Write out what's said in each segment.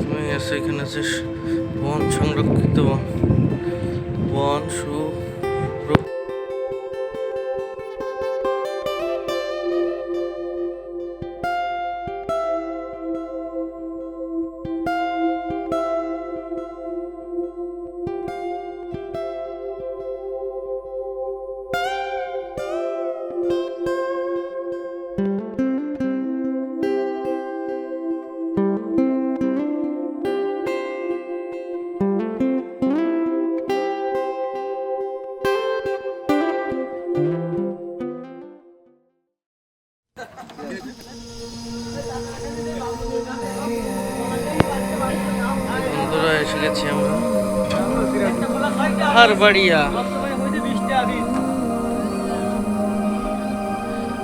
তুমি আছে এখানে আছে বন সংরক্ষিত বন। বন সু হারবাড়িয়া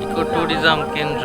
ইকো ট্যুরিজম কেন্দ্র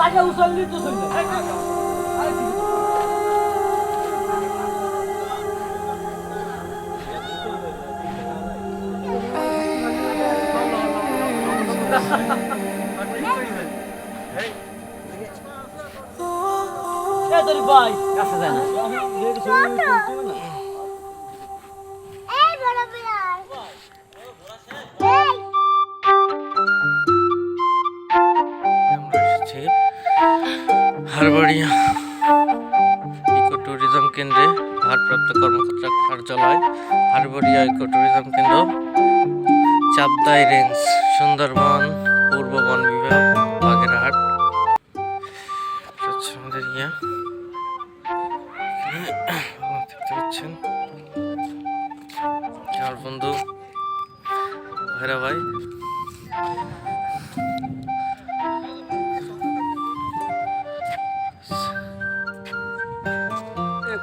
লাগে উচললি তো চলবে ভাই। কাছে যায় না। চাপদাই রেঞ্জ সুন্দরবন পূর্ব বন বিভাগ বাগেরহাট। হচ্ছে আমাদের আমার বন্ধু ভাইরা ভাই।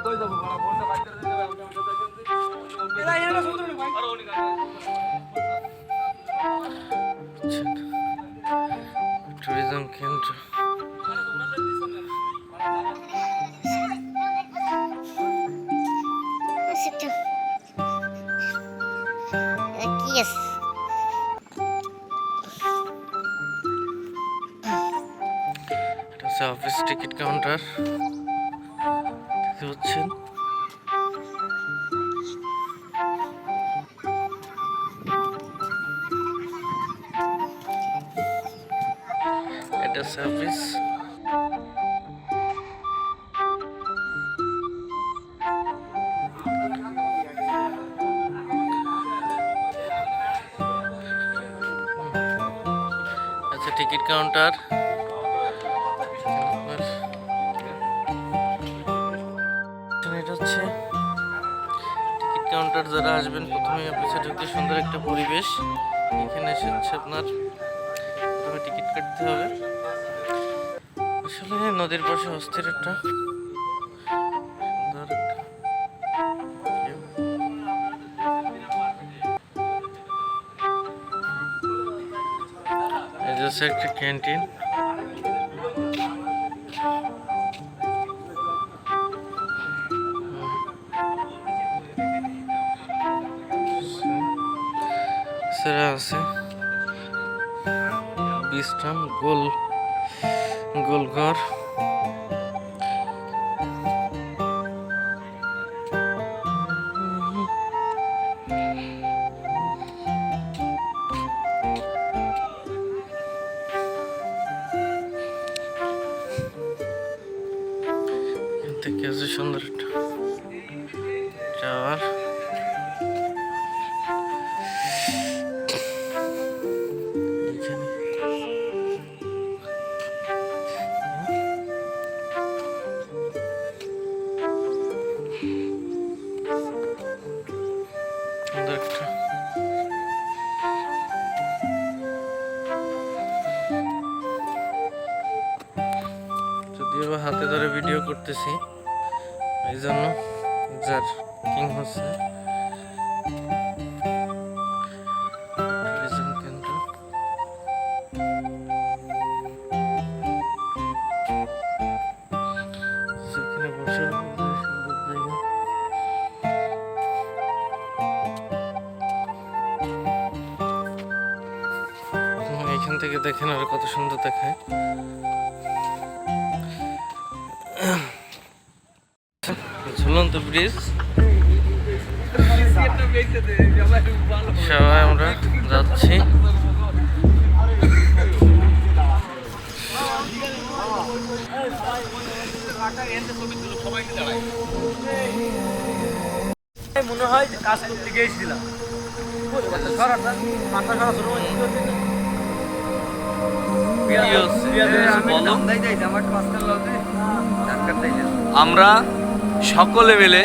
কই এটা অফিস আচ্ছা টিকিট কাউন্টার এটা হচ্ছে কাউন্টার যারা আসবেন প্রথমে অফিসে ঢুকতে সুন্দর একটা পরিবেশ। এখানে এসে হচ্ছে আপনার, প্রথমে টিকিট কাটতে হবে। আসলে নদীর পাশে অস্থির একটা ক্যান্টিন। সেরা আছে। বিশ্রাম গোল। গোলঘর। যদিও হাতে ধরে ভিডিও করতেছি এই জন্য যার কিং হচ্ছে। মনে হয় যে কাজ করতে গিয়েছিলাম। আমরা সকলে মিলে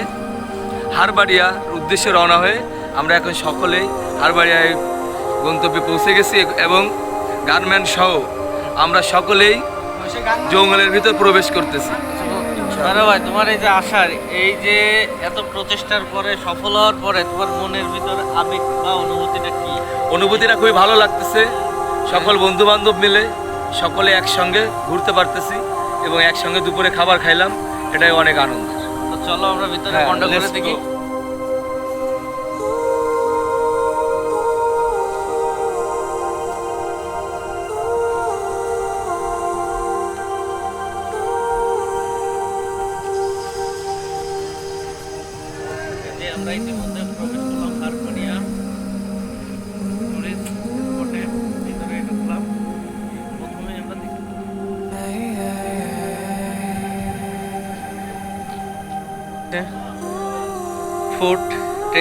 হারবাড়িয়ার উদ্দেশ্যে রওনা হয়ে আমরা এখন সকলেই হারবাড়িয়ায় গন্তব্যে পৌঁছে গেছি এবং গানম্যান সহ আমরা সকলেই জঙ্গলের ভিতর প্রবেশ করতেছি। ভাই তোমার এই যে আসার এই যে এত প্রচেষ্টার পরে সফল হওয়ার পরে তোমার মনের ভিতর আবেগ বা অনুভূতিটা কি? অনুভূতিটা খুবই ভালো লাগতেছে। সকল বন্ধু বান্ধব মিলে সকলে একসঙ্গে ঘুরতে পারতেছি এবং একসঙ্গে দুপুরে খাবার খাইলাম এটাই অনেক আনন্দ তো চলো আমরা ভিতরে মন্ডল কন্ডা করে দেখি।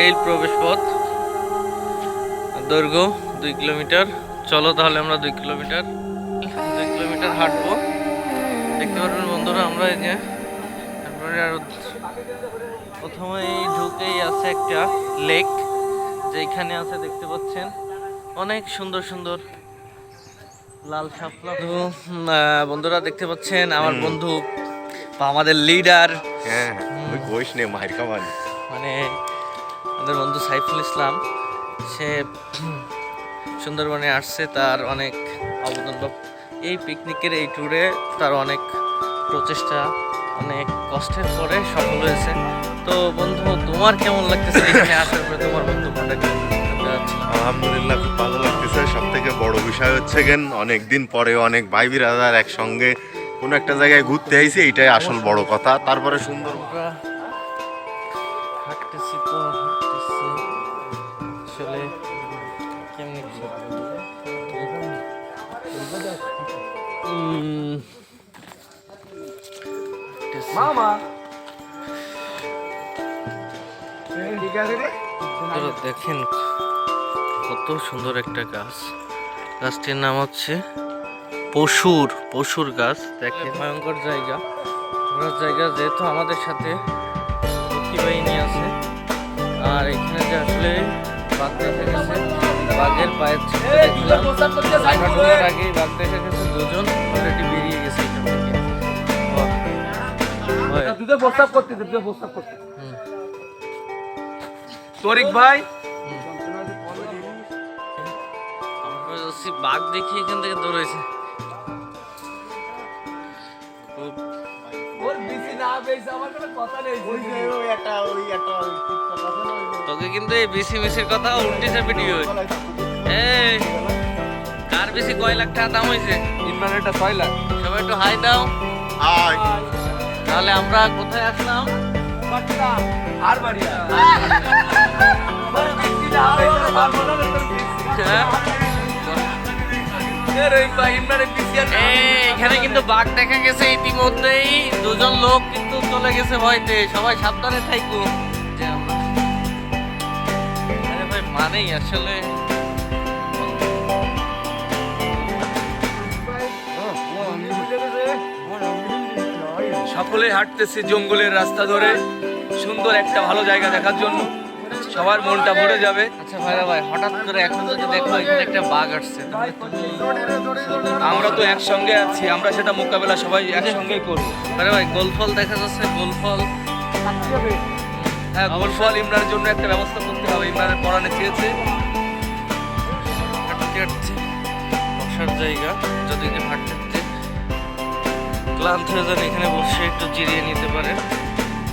ট্রেইল প্রবেশ পথ দৈর্ঘ্য দুই কিলোমিটার। চলো তাহলে আমরা দুই কিলোমিটার দুই কিলোমিটার হাঁটবো। দেখতে পারবেন বন্ধুরা আমরা এই যে প্রথমেই ঢুকেই আছে একটা লেক যেখানে আছে দেখতে পাচ্ছেন অনেক সুন্দর সুন্দর লাল শাপলা। বন্ধুরা দেখতে পাচ্ছেন আমার বন্ধু বা আমাদের লিডার হ্যাঁ ওই কোষ নে মানে আমাদের বন্ধু সাইফুল ইসলাম, সে সুন্দরবনে আসছে, তার অনেক অবদান এই পিকনিকের এই ট্যুরে তার অনেক প্রচেষ্টা, অনেক কষ্টের পরে সফল হয়েছে। তো বন্ধু, তোমার কেমন লাগতেছে এখানে আসার পরে? তোমার বন্ধু আলহামদুলিল্লাহ, খুব ভালো লাগতেছে। সব থেকে বড় বিষয় হচ্ছে গেন অনেক দিন পরে অনেক ভাই বিরাদার একসঙ্গে কোনো একটা জায়গায় ঘুরতে আইছি, এইটাই আসল বড় কথা। তারপরে সুন্দর মামা। দেখেন কত সুন্দর একটা গাছ। গাছটির নাম হচ্ছে পশুর পশুর গাছ দেখেন। ভয়ঙ্কর জায়গা। ঘোরার জায়গা যেহেতু আমাদের সাথে বাহিনী আছে। আর এখানে যে আসলে বাঘ দেখা গেছে বাঘের পায়ের ছিটে দেখলাম। আগেই বাঘ দেখা গেছে দুজন। অলরেডি বেরিয়ে গেছে এখান থেকে। প্রস্তাব করতে দুধে প্রস্তাব করতে তরিক ভাই। বাঘ দেখি এখান থেকে দৌড়েছে খুব ওর বিসি না বেশি আমার কথা নেই। তোকে কিন্তু এই বিসি মিসির কথা উল্টে চাপে নিয়ে এই কার বেশি কয় লাখ টাকা দাম হয়েছে ইনভার্টারটা ছয় লাখ। সবাই একটু হাই দাও। আয় তাহলে আমরা কোথায় আসলাম? হ্যাঁ? এখানে কিন্তু বাঘ দেখা গেছে ইতিমধ্যেই। দুজন লোক কিন্তু চলে গেছে ভয়তে। সবাই সাবধানে ভাই মানেই আসলে সকলে হাঁটতেছে জঙ্গলের রাস্তা ধরে। সুন্দর একটা ভালো জায়গা দেখার জন্য। সবার মনটা ভরে যাবে। আচ্ছা ভাইরা ভাই হঠাৎ করে এখন যদি দেখো এখানে একটা বাঘ আসছে আমরা তো একসঙ্গে আছি আমরা সেটা মোকাবেলা সবাই একসঙ্গেই করব। আরে ভাই গোলফল দেখা যাচ্ছে গোলফল। হ্যাঁ গোলফল ইমরানের জন্য একটা ব্যবস্থা করতে হবে ইমরানের পড়ানে চেয়েছে। হাঁটতে হাঁটতে বসার জায়গা যদি হাঁটতে ক্লান্ত হয়ে যান, এখানে বসে একটু জিরিয়ে নিতে পারেন।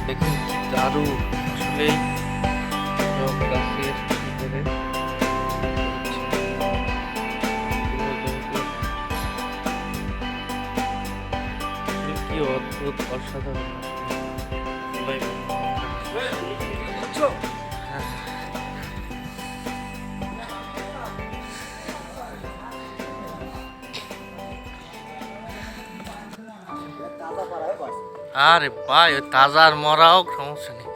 দেখুন কি দারুণ আসলেই কি অদ্ভুত, অসাধারণ আরে ভাই ওই তাজার মরাও সমস্যা নেই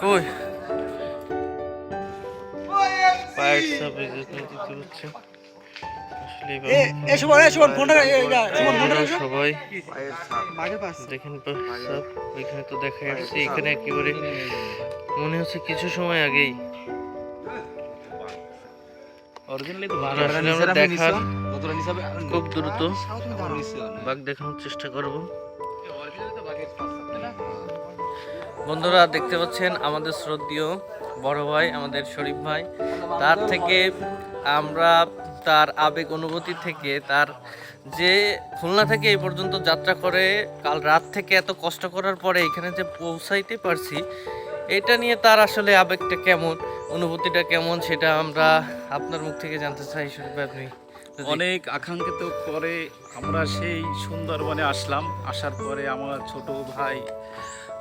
কই? সবাই। দেখেন ওইখানে তো দেখা যাচ্ছে এখানে একেবারে মনে হচ্ছে কিছু সময় আগেই। দেখার খুব দ্রুত বাঘ দেখানোর চেষ্টা করব। বন্ধুরা দেখতে পাচ্ছেন আমাদের শ্রদ্ধীয় বড় ভাই আমাদের শরীফ ভাই। তার থেকে আমরা তার আবেগ অনুভূতি থেকে তার যে খুলনা থেকে এই পর্যন্ত যাত্রা করে কাল রাত থেকে এত কষ্ট করার পরে এখানে যে পৌঁছাইতে পারছি এটা নিয়ে তার আসলে আবেগটা কেমন অনুভূতিটা কেমন সেটা আমরা আপনার মুখ থেকে জানতে চাই শরীফ ভাই আপনি অনেক আকাঙ্ক্ষিত করে আমরা সেই সুন্দরবনে আসলাম। আসার পরে আমার ছোট ভাই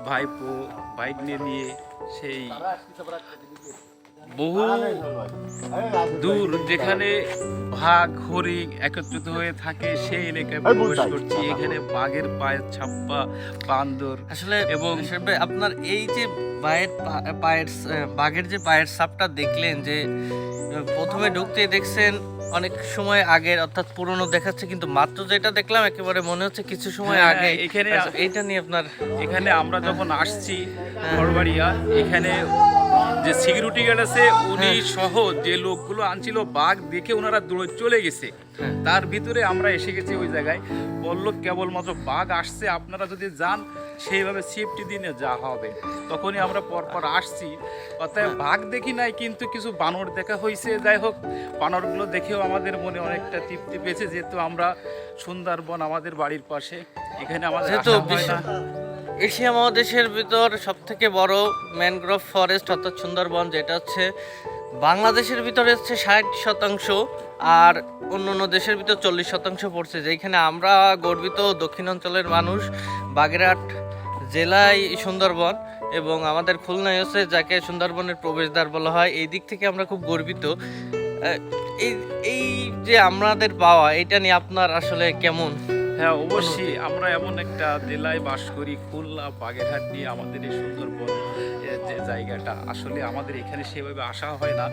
ভাইপো বাইক নিয়ে নিয়ে সেই বহু দূর যেখানে ভাগ হরিণ একত্রিত হয়ে থাকে সেই এলাকায় প্রবেশ করছি। এখানে বাঘের পায়ের ছাপ্পা বান্দর আসলে এবং হিসেবে আপনার এই যে পায়ের পায়ের বাঘের যে পায়ের সাপটা দেখলেন যে প্রথমে ঢুকতেই দেখছেন অনেক সময় আগের অর্থাৎ পুরনো দেখাচ্ছে কিন্তু মাত্র যেটা দেখলাম একেবারে মনে হচ্ছে কিছু সময় হ্যাঁ, আগে। এখানে এটা এইটা নিয়ে আপনার এখানে আমরা যখন আসছি ঘরবাড়িয়া এখানে যে সিকিউরিটি গার্ড আছে উনি সহ যে লোকগুলো আনছিল বাঘ দেখে ওনারা দৌড়ে চলে গেছে। হ্যাঁ। তার ভিতরে আমরা এসে গেছি ওই জায়গায়। বলল কেবলমাত্র বাঘ আসছে আপনারা যদি যান সেইভাবে সেফটি দিনে যা হবে। তখনই আমরা পরপর আসছি। অর্থাৎ বাঘ দেখি নাই কিন্তু কিছু বানর দেখা হয়েছে যাই হোক বানরগুলো দেখেও আমাদের মনে অনেকটা তৃপ্তি পেয়েছে যেহেতু আমরা সুন্দরবন আমাদের বাড়ির পাশে। এখানে আমাদের এশিয়া মহাদেশের ভিতর সব থেকে বড় ম্যানগ্রোভ ফরেস্ট অর্থাৎ সুন্দরবন, যেটা হচ্ছে বাংলাদেশের ভিতরে হচ্ছে ষাট শতাংশ আর অন্য অন্য দেশের ভিতর চল্লিশ শতাংশ পড়ছে, যেখানে আমরা গর্বিত দক্ষিণাঞ্চলের মানুষ, বাগেরহাট জেলায় সুন্দরবন এবং আমাদের খুলনায় হচ্ছে যাকে সুন্দরবনের প্রবেশদ্বার বলা হয়, এই দিক থেকে আমরা খুব গর্বিত। এই এই যে আমাদের পাওয়া, এটা নিয়ে আপনার আসলে কেমন? হ্যাঁ অবশ্যই। আমরা এমন একটা জেলায় বাস করি, খুলনা, বাগেরহাট নিয়ে আমাদের এই সুন্দরবন যে জায়গাটা। আসলে আমাদের এখানে সেভাবে আসা হয় না।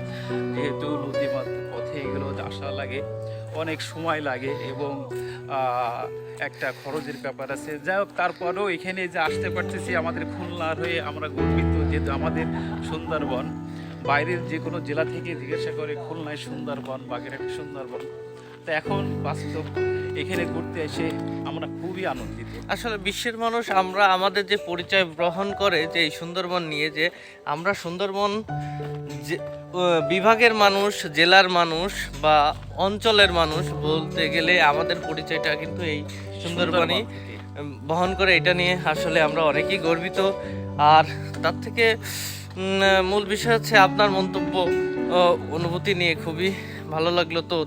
যেহেতু নদীমাত পথে এগুলো আসা লাগে, অনেক সময় লাগে এবং একটা খরচের ব্যাপার আছে। যাই হোক, তারপরেও এখানে যে আসতে পারতেছি, আমাদের খুলনার হয়ে আমরা গর্বিত যেহেতু আমাদের সুন্দরবন। বাইরের যে কোনো জেলা থেকে জিজ্ঞাসা করে খুলনায় সুন্দরবন, বাগেরহাট সুন্দরবন। তো এখন বাস্তব এখানে ঘুরতে এসে আমরা খুবই আনন্দিত। আসলে বিশ্বের মানুষ আমরা আমাদের যে পরিচয় গ্রহণ করে যে এই সুন্দরবন নিয়ে যে আমরা সুন্দরবন যে বিভাগের মানুষ জেলার মানুষ বা অঞ্চলের মানুষ বলতে গেলে আমাদের পরিচয়টা কিন্তু এই সুন্দরবনই বহন করে। এটা নিয়ে আসলে আমরা অনেকেই গর্বিত। আর তার থেকে মূল বিষয় হচ্ছে আপনার মন্তব্য অনুভূতি নিয়ে খুবই ভালো লাগল তো।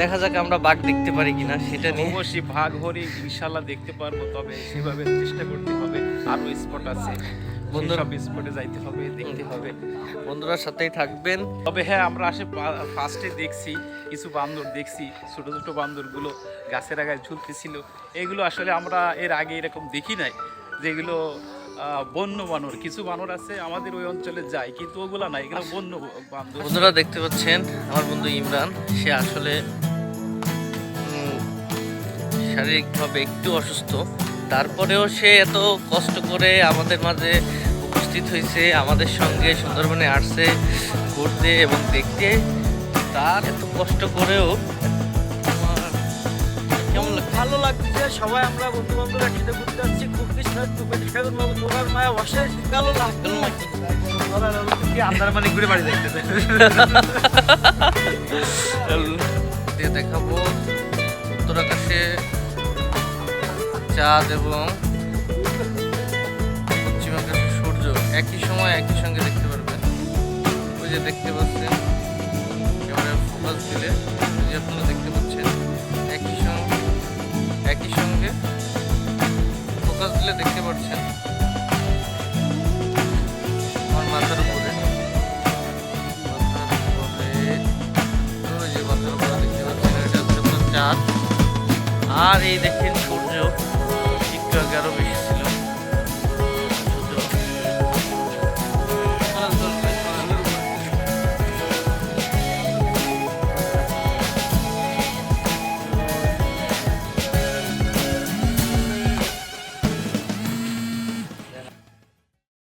দেখা যাক আমরা বাঘ দেখতে পারি কিনা সেটা নিয়ে। অবশ্যই ভাগ হরি ইনশাল্লাহ দেখতে পারব তবে সেভাবে চেষ্টা করতে হবে আরও স্পট আছে। বন্ধুরা- সব স্পটে যাইতে হবে দেখতে হবে। বন্ধুরা সাথেই থাকবেন। তবে হ্যাঁ আমরা আসে ফার্স্টে দেখছি কিছু বান্দর দেখছি ছোট ছোট বান্দরগুলো গাছের আগায় ঝুলতেছিল। এগুলো আসলে আমরা এর আগে এরকম দেখি নাই যেগুলো বন্য বানর কিছু বানর আছে আমাদের ওই অঞ্চলে যায় কিন্তু ওগুলা নাই এগুলো বন্য বান্দর। বন্ধুরা দেখতে পাচ্ছেন আমার বন্ধু ইমরান সে আসলে শারীরিকভাবে একটু অসুস্থ। তারপরেও সে এত কষ্ট করে আমাদের মাঝে উপস্থিত হয়েছে আমাদের সঙ্গে সুন্দরবনে আসছে ঘুরতে এবং দেখতে। তার এত কষ্ট করেও আমার ভালো লাগছে সবাই আমরা বন্ধু বান্ধব একসাথে ঘুরতে যাচ্ছি খুব কিছু তোমার মায়া বসে ভালো মানে ঘুরে বাড়ি দেখতে? দেখাবো। উত্তর আকাশে চাঁদ এবং পশ্চিম আকাশে সূর্য। একই সময় একই সঙ্গে দেখতে পারবেন ওই যে দেখতে পাচ্ছেন, ক্যামেরার ফোকাস দিলে যে আপনারা দেখতে পাচ্ছেন, একই সঙ্গে একই সঙ্গে ফোকাস দিলে দেখতে পাচ্ছেন। আমার মাথার উপরে। দেখতে পাচ্ছেন, এটা চাঁদ। আর এই দেখেন সূর্য। একটু আগে আরও বেশি